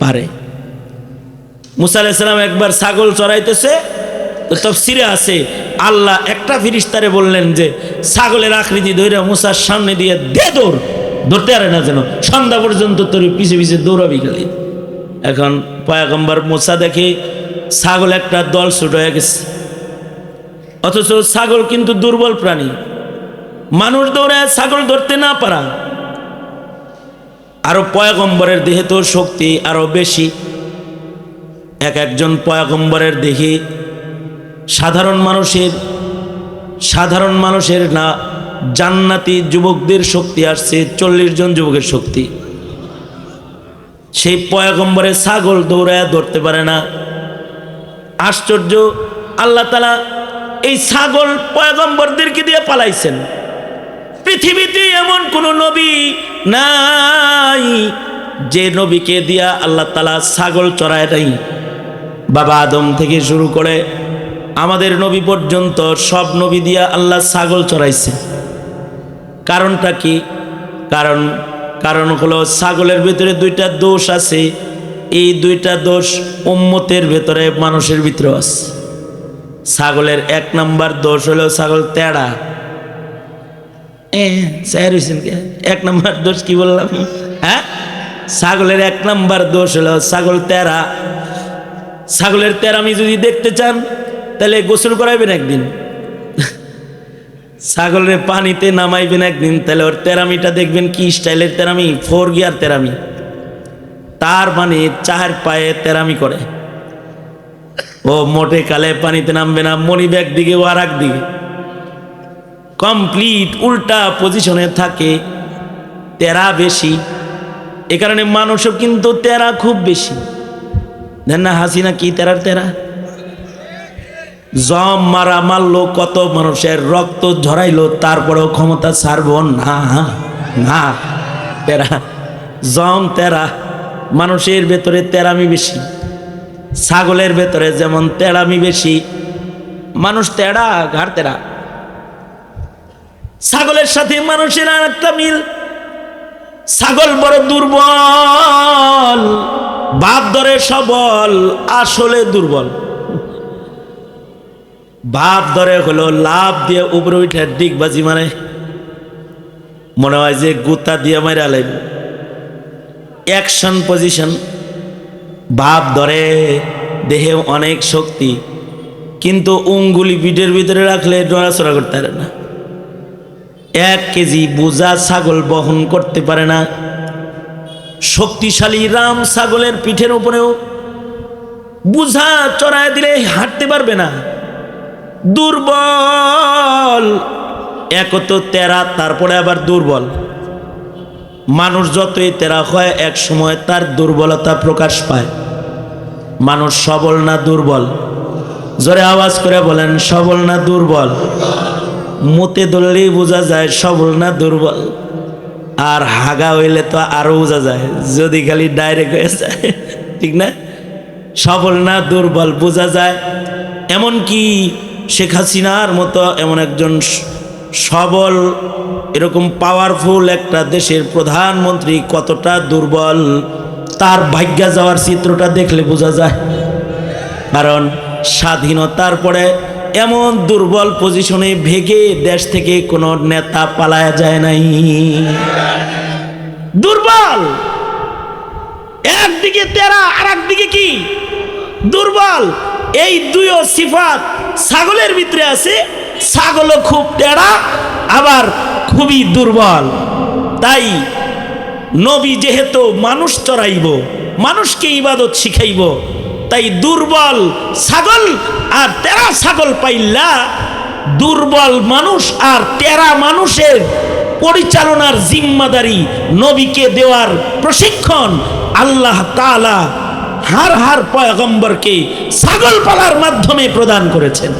পারে। মুসা আলাইসালাম একবার ছাগল চড়াইতেছে তফসিরে আছে, আল্লাহ একটা ফিরিস্তারে বললেন যে, ছাগলের আকৃতি ধরে মুসার সামনে দিয়ে দে দৌড়, ধরতে পারে না যেন, সন্ধ্যা পর্যন্ত তোর পিছে পিছে দৌড়াবি খালি। এখন পয়াগম্বর মুসা দেখে ছাগল একটা দল ছুট হয়ে গেছে। অথচ ছাগল কিন্তু দুর্বল প্রাণী। মানুষ দৌড়ে ছাগল ধরতে না পারা। আরও পয়াগম্বরের দেহে তো শক্তি আরও বেশি। এক একজন পয়াগম্বরের দেহে সাধারণ মানুষের সাধারণ মানুষের না, জান্নাতি যুবকদের শক্তি আসছে, চল্লিশ জন যুবকের শক্তি। সেই পয়াগম্বরের ছাগল দৌড়ায়, ধরতে পারে না। আশ্চর্য, আল্লাহ তালা এই ছাগল পয়াগম্বরদেরকে দিয়ে পালাইছেন। পৃথিবীতে এমন কোন নবী নাই যে নবীকে দিয়া আল্লাহ তালা ছাগল চড়ায় নাই। বাবা আদম থেকে শুরু করে আমাদের নবী পর্যন্ত সব নবী দিয়া আল্লাহ ছাগল চড়াইছে। কারণটা কি? কারণ কারণ হলো ছাগলের ভিতরে দুইটা দোষ আছে। এই দুইটা দোষ উম্মতের ভেতরে মানুষের ভিতরে আছে। ছাগলের এক নাম্বার দোষ হলো ছাগল তেড়া স্যার হয়েছেন? এক নাম্বার দোষ কি বললাম? হ্যাঁ? ছাগলের এক নম্বর দোষ হলো ছাগল তেরা। ছাগলের তেরামি যদি দেখতে চান, তাহলে গোসল করাইবেন একদিন। ছাগলের পানিতে নামাইবেন একদিন, তাহলে ওর তেরামিটা দেখবেন কি স্টাইলের তেরামি ফোর গিয়ার তেরামি। তার মানে চার পায়ে তেরামি করে। ও মোটে কালে পানিতে নামবে না মনি ব্যাগ দিকে ও আর এক দিকে। কমপ্লিট উল্টা পজিশনে থাকে, তেরা বেশি। এ কারণে মানুষও কিন্তু তেরা খুব বেশি। দেন না, হাসিনা কি তেরার তেরা? জম মারা মারলো, কত মানুষের রক্ত ঝরাইলো, তারপরেও ক্ষমতা ছাড়বো না না, তেরা। জম তেরা, মানুষের ভেতরে তেরামি বেশি। ছাগলের ভেতরে যেমন তেরামি বেশি। মানুষ তেড়া ঘাড় তেরা। ছাগলের সাথে মানুষের আর একটা মিল। ছাগল বড় দুর্বল, বাপ ধরে সবল, আসলে দুর্বল। বাপ ধরে হলো লাভ দিয়ে উপরে উঠে ডিগবাজি মানে মনে হয় যে গুতা দিয়ে মারা লাগবে অ্যাকশন পজিশন বাপ ধরে দেহে অনেক শক্তি, কিন্তু উঙ্গুলি পিঠের ভিতরে রাখলে নড়াচড়া করতে এক কেজি বোঝা ছাগল বহন করতে পারে না। শক্তিশালী রাম ছাগলের পিঠের উপরেও বুঝা চড়ায় দিলে হাঁটতে পারবে না। দুর্বল। এক তো তেরা, তারপরে আবার দুর্বল। মানুষ যতই তেরা হয়, এক সময় তার দুর্বলতা প্রকাশ পায়। মানুষ সবল না দুর্বল? জোরে আওয়াজ করে বলেন, সবল না দুর্বল? মুতে ধরলেই বোঝা যায় সবল না দুর্বল। আর হাগা হইলে তো আরও বোঝা যায়, যদি খালি ডাইরেক্ট হয়ে যায়, ঠিক না? সবল না দুর্বল, বোঝা যায়। এমন কি শেখ হাসিনার মতো এমন একজন সবল, এরকম পাওয়ারফুল একটা দেশের প্রধানমন্ত্রী কতটা দুর্বল, তার ভাগ্যা যাওয়ার চিত্রটা দেখলে বোঝা যায়। কারণ স্বাধীনতার পরে এমন দুর্বল পজিশনে ভেগে দেশ থেকে কোনো নেতা পালায়া যায় নাই। দুর্বল! একদিকে তেরা আর একদিকে কি? দুর্বল! এই দুইও সিফাত ছাগলের ভিতরে আছে, ছাগলও খুব টেরা, আবার খুবই দুর্বল। তাই নবী যেহেতু মানুষ চড়াইব, মানুষকে ইবাদত শিখাইব তাই দুর্বল ছাগল আর তেরা ছাগল পাইলা দুর্বল মানুষ আর তেরা মানুষের পরিচালনার জিম্মাদারি নবীকে দেওয়ার প্রশিক্ষণ আল্লাহ তালা হার হার পয়গম্বরকে ছাগল পালার মাধ্যমে প্রদান করেছেন।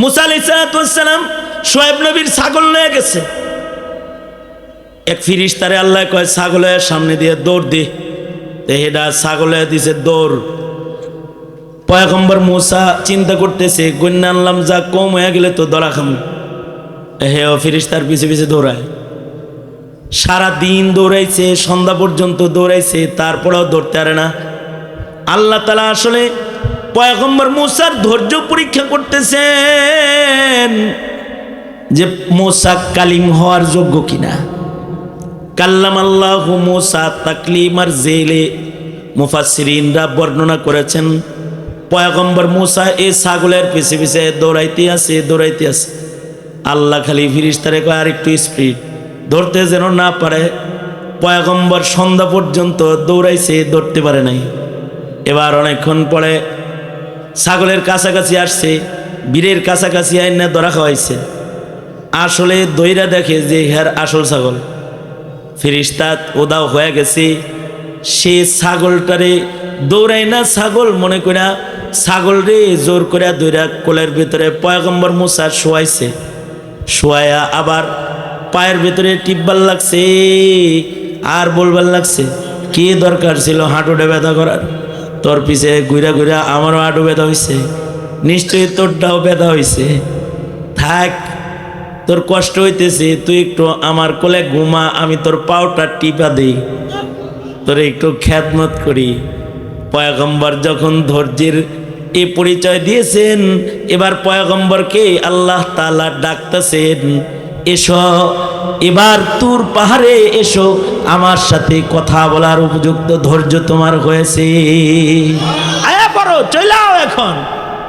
মুসা সোয়েব নবীর ছাগল লয়ে গেছে। এক ফিরিস্তারে আল্লাহ কয়, ছাগলের সামনে দিয়ে দৌড় দে। হেডা ছাগলে দিছে দৌড়। পয়গম্বর মুসা চিন্তা করতেছে, গন্যা আনলাম, যা কম হয়ে গেলে তো দরা খাম। হে ও ফিরিস্তার পিছে পিছে দৌড়ায়। সারা দিন দৌড়াইছে, সন্ধ্যা পর্যন্ত দৌড়াইছে, তারপরেও ধরতে পারে না। আল্লাহ তালা আসলে পয়গম্বর মুসার ধৈর্য পরীক্ষা করতেছেন যে মোসা কালিম হওয়ার যোগ্য কিনা। কাল্লাম আল্লাহ মোসা তাকলিমার জেলে মুফাসিরিনরা বর্ণনা করেছেন, পয়গম্বর মুসা এই ছাগলের পিছে পিছে দৌড়াইতে আছে দৌড়াইতে আছে। আল্লাহ খালি ফিরিস্তারে কয় আর একটু স্পিড ধরতে যেন না পারে, পয়াগম্বর সন্ধ্যা পর্যন্ত দৌড়াইছে ধরতে পারে নাই। এবার অনেকক্ষণ পরে ছাগলের কাছাকাছি আসছে, বীরের কাছাকাছি আইন ধরা খাওয়াইছে। আসলে দইরা দেখে যে হ্যার আসল ছাগল। ফিরিস্তাত ওদাও হয়ে গেছে। সে ছাগলটারে দৌড়াই না, ছাগল মনে করা ছাগল রে জোর করে দৌড়া কোলের ভিতরে পয়গম্বর মুসা শোয়াইছে। শোয়াইয়া আবার পায়ের ভিতরে টিপবার লাগছে, আর বলবার লাগছে, কি দরকার ছিল হাঁটুটা ব্যথা করার? তোর পিছে ঘুরা ঘুরা আমারও হাঁটু ব্যথা হয়েছে নিশ্চয়ই তোরটাও ব্যথা হয়েছে থাক তোর কষ্ট হইতেছে, তুই একটু আমার কোলে ঘুমা, আমি তোর পাওটা টিপা দিই। তোর একটু খ্যাতমত করি। পয়গম্বর যখন ধৈর্যের এ পরিচয় দিয়েছেন, এবার পয়গম্বরকে আল্লাহ তালা ডাকতেছেন, এসো, এবার তোর পাহাড়ে এসো, আমার সাথে কথা বলার উপযুক্ত ধৈর্য তোমার হয়েছে। আয়া পড়ো চলাও এখন।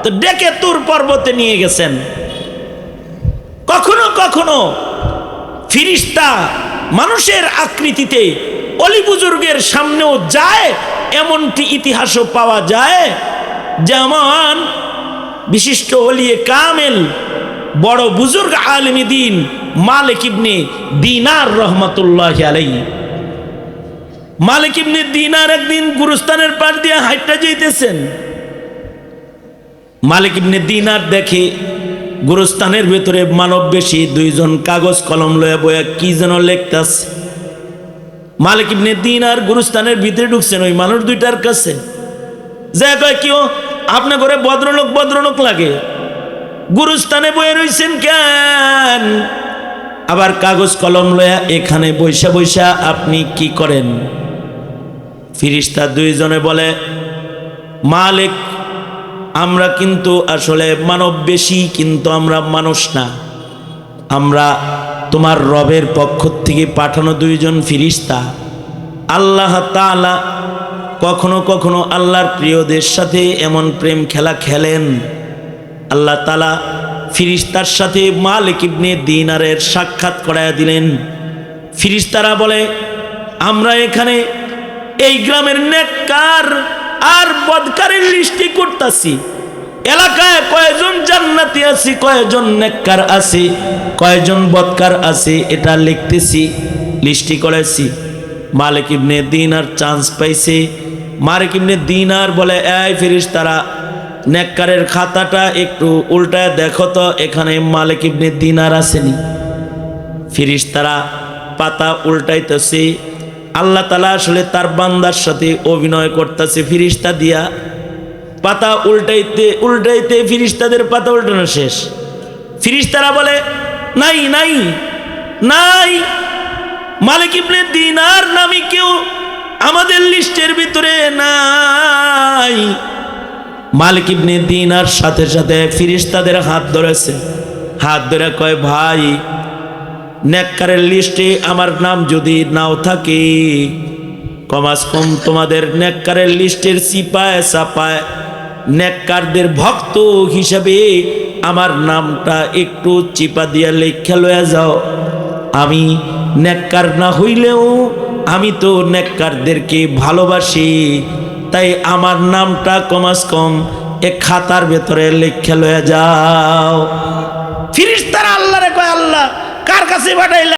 তো ডেকে তুর পর্বতে নিয়ে গেছেন। কখনো কখনো ফিরিস্তা মানুষের আকৃতিতে অলি বুজুর্গের সামনেও যায়, এমনটি ইতিহাসও পাওয়া যায় যেমন বিশিষ্ট অলিয়ে কামেল, বড় বুজুর্গ আলমী দিন মালিক ইবনে দিনার রহমতুল্লাহ আলাই মালিক ইবনে দিনার একদিন গুরুস্থানের পাশ দিয়ে হাইটটা যেতেছেন মালিক ইবনে দিনার দেখে গুরুস্থানের ভেতরে মানব বেশি, দুইজন কাগজ কলম লয়ে বয়া কি যেন লেখতাছে। মালিক ইবনে দিন আর গুরুস্থানের ভিতরে ঢুকছেন, ওই মানুষ দুইটার কাছে। যে কয় কেউ আপনার ঘরে ভদ্রলোক ভদ্রলোক লাগে। গুরুস্থানে বয়ে রইছেন কেন? আবার কাগজ কলম লয়া এখানে বৈশা বৈশা আপনি কি করেন? ফিরিস্তা দুইজনে বলে, মালিক আমরা কিন্তু আসলে মানব বেশি, কিন্তু আমরা মানুষ না। আমরা তোমার রবের পক্ষ থেকে পাঠানো দুইজন ফিরিস্তা। আল্লাহ তাআলা কখনো কখনো আল্লাহর প্রিয়দের সাথে এমন প্রেম খেলা খেলেন। আল্লাহ তালা ফিরিস্তার সাথে মালিক ইবনে দিনারের সাক্ষাৎ করায় দিলেন। ফিরিস্তারা বলে, আমরা এখানে এই গ্রামের নেককার আর বদকারের লিস্টি করতাছি। এলাকায় কয়জন জান্নাতি আছে, কয়জন নেককার আছে, কয়জন বদকার আছে, এটা লিখতেছি, লিস্টি করেছি। মালিক ইবনে দিনার চান্স পাইছে। মালিক ইবনে দিনার বলে, এই ফিরিস তারা নেককারের খাতাটা একটু উল্টায় দেখো তো, এখানে মালিক ইবনে দিনার আসেনি। ফিরিস তারা পাতা উল্টাইতেছে আল্লাহ তালা আসলে তার বান্দার সাথে অভিনয় করতেছে, ফিরিস্তা দিয়া। পাতা উল্টাইতে উল্টাইতে ফিরিস্তাদের পাতা উল্টানো শেষ। ফিরিস্তারা বলে, নাই নাই নাই, মালিক ইবনে দিনার নামে কেউ আমাদের লিস্টের ভিতরে নাই। মালিক ইবনে দিনার সাথে সাথে ফিরিস্তাদের হাত ধরেছে। হাত ধরে কয়, ভাই নেককারের লিস্টে আমার নাম যদি নাও থাকে, কমাস কম তোমাদের নেককারের লিস্টের সিপায় সাপায় নেককারদের ভক্ত হিসাবে আমার নামটা একটু চিপা দিয়া লেখা লয়া যাও। আমি নেককার না হইলেও আমি তো নেককারদেরকে ভালোবাসি, তাই আমার নামটা কমাস কম এ খাতার ভেতরে লেখা লয়া যাও। ফিরিস তারা আল্লাহ রে কয়, আল্লাহ কার কাছে পাঠাইলা?